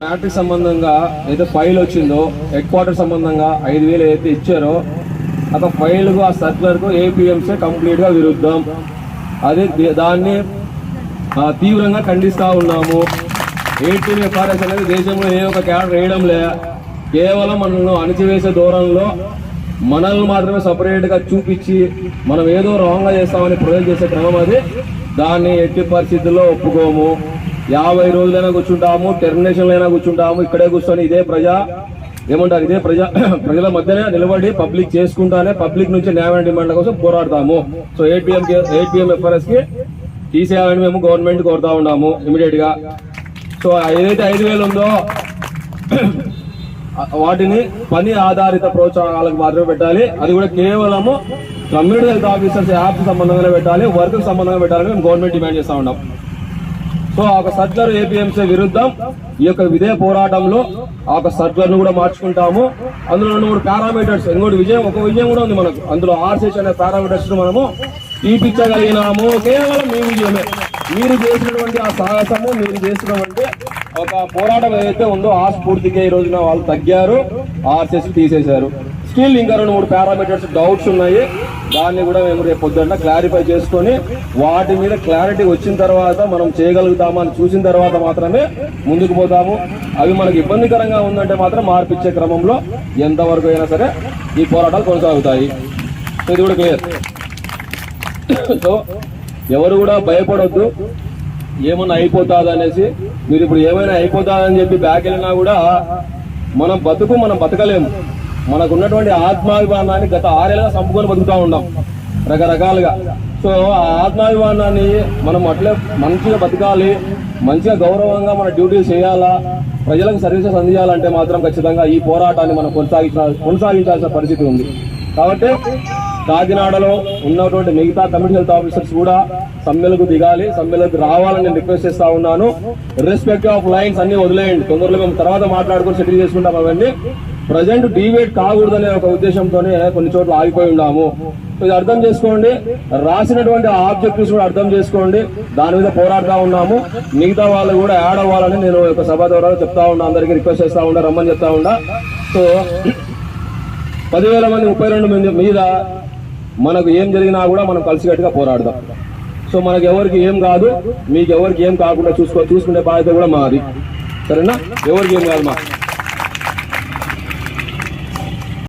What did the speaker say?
Factory సంబంధంగా అయితే file వచ్చిందో హెడ్ క్వార్టర్ సంబంధంగా ఐదు వేలు ఏదైతే ఇచ్చారో ఒక ఫైల్కు ఆ సర్కులర్కు ఏపీఎంసీ కంప్లీట్గా విరుద్ధం. అదే దాన్ని తీవ్రంగా ఖండిస్తూ ఉన్నాము. ఏటీఎం ఎఫ్ఆర్ఎస్ అనేది దేశంలో ఏ ఒక్క క్యాడర్ వేయడం లే. కేవలం మనల్ని అణిచివేసే దూరంలో మనల్ని మాత్రమే సపరేట్గా చూపించి మనం ఏదో రాంగ్గా చేస్తామని ప్రొజెక్ట్ చేసే క్రమం అది. దాన్ని ఎట్టి పరిస్థితుల్లో ఒప్పుకోము. యాభై రోజులైనా కూర్చుంటాము టెర్మినేషన్లు అయినా కూర్చుంటాము ఇక్కడే కూర్చొని ఇదే ప్రజా ఏమంటారు ఇదే ప్రజా ప్రజల మధ్యనే నిలబడి పబ్లిక్ చేసుకుంటానే పబ్లిక్ నుంచి న్యాయ డిమాండ్ల కోసం పోరాడతాము. సో ఏటీఎం ఏపీఎం ఎఫ్ఆర్ఎస్కి తీసేయాలని మేము గవర్నమెంట్ కోరుతా ఉన్నాము ఇమీడియట్గా. సో ఏదైతే ఐదు వేలు ఉందో వాటిని పని ఆధారిత ప్రోత్సాహాలకు మాత్రమే పెట్టాలి. అది కూడా కేవలము కమ్యూనిటీ హెల్త్ ఆఫీసర్స్ యాప్ సంబంధంగా పెట్టాలి వర్క్ సంబంధంగా పెట్టాలని మేము గవర్నమెంట్ డిమాండ్ చేస్తా ఉన్నాం. సో ఆ ఒక సర్కులర్ ఏపీఎంసీ విరుద్ధం. ఈ యొక్క విధేయ పోరాటంలో ఆ ఒక సర్కులర్ కూడా మార్చుకుంటాము. అందులో రెండు మూడు పారామీటర్స్ ఇంకోటి విజయం ఒక విజయం కూడా ఉంది మనకు. అందులో ఆర్సెస్ అనే పారామీటర్స్ మనము తీపిచ్చగలిగినాము కేవలం మీ విజయమే. మీరు చేసినటువంటి ఆ సాహసము మీరు చేసినటువంటి ఒక పోరాటం ఏదైతే ఉందో ఆ స్ఫూర్తికి ఈ రోజున వాళ్ళు తగ్గారు ఆర్సెస్ తీసేశారు. స్టిల్ ఇంకా రెండు మూడు పారామీటర్స్ డౌట్స్ ఉన్నాయి. దాన్ని కూడా మేము రేపు పొద్దున్న క్లారిఫై చేసుకొని వాటి మీద క్లారిటీ వచ్చిన తర్వాత మనం చేయగలుగుతామని చూసిన తర్వాత మాత్రమే ముందుకు పోతాము. అవి మనకు ఇబ్బందికరంగా ఉందంటే మాత్రం మార్పిచ్చే క్రమంలో ఎంతవరకు అయినా సరే ఈ పోరాటాలు కొనసాగుతాయి. ఇది కూడా క్లియర్ సో ఎవరు కూడా భయపడొద్దు. ఏమన్నా అయిపోతుంది అనేసి మీరు ఇప్పుడు ఏమైనా అయిపోతుందని చెప్పి బ్యాక్ వెళ్ళినా కూడా మనం బతుకు మనం బతకలేము. మనకున్నటువంటి ఆత్మాభిమానాన్ని గత ఆరేళ్ళగా సంపుకొని బతుకుతా ఉన్నాం. రకరకాలుగా. సో ఆ ఆత్మాభిమానాన్ని మనం అట్లే మంచిగా బతకాలి మంచిగా గౌరవంగా మన డ్యూటీలు చేయాలా ప్రజలకు సర్వీసెస్ అందించాలంటే మాత్రం ఖచ్చితంగా ఈ పోరాటాన్ని మనం కొనసాగించాల్సిన కొనసాగించాల్సిన పరిస్థితి ఉంది. కాబట్టి కాకినాడలో ఉన్నటువంటి మిగతా కమిటీ హెల్త్ ఆఫీసర్స్ కూడా సమ్మెలకు దిగాలి సమ్మెలకు రావాలని నేను రిక్వెస్ట్ చేస్తా ఉన్నాను. రెస్పెక్ట్ ఆఫ్ లైన్స్ అన్ని వదిలేయండి. తొందరలో మేము తర్వాత మాట్లాడుకొని సెటిల్ చేసుకుంటాం అవన్నీ. ప్రజెంట్ డివేట్ కాకూడదనే ఒక ఉద్దేశంతోనే కొన్ని చోట్ల ఆగిపోయి ఉన్నాము. ఇది అర్థం చేసుకోండి. రాసినటువంటి ఆబ్జెక్టివ్స్ కూడా అర్థం చేసుకోండి. దాని మీద పోరాడుతూ ఉన్నాము. మిగతా వాళ్ళు కూడా యాడ్ అవ్వాలని నేను ఒక సభ ద్వారా చెప్తా ఉన్నా. అందరికీ రిక్వెస్ట్ చేస్తా ఉండ రమ్మని చెప్తా ఉండ సో పదివేల మంది ముప్పై రెండు మంది మీద మనకు ఏం జరిగినా కూడా మనం కలిసికట్టుగా పోరాడదాం. సో మనకు ఎవరికి ఏం కాదు మీకు ఎవరికి ఏం కాకుండా చూసుకో చూసుకునే బాధ్యత కూడా మాది. సరేనా? ఎవరికి ఏం కాదు మా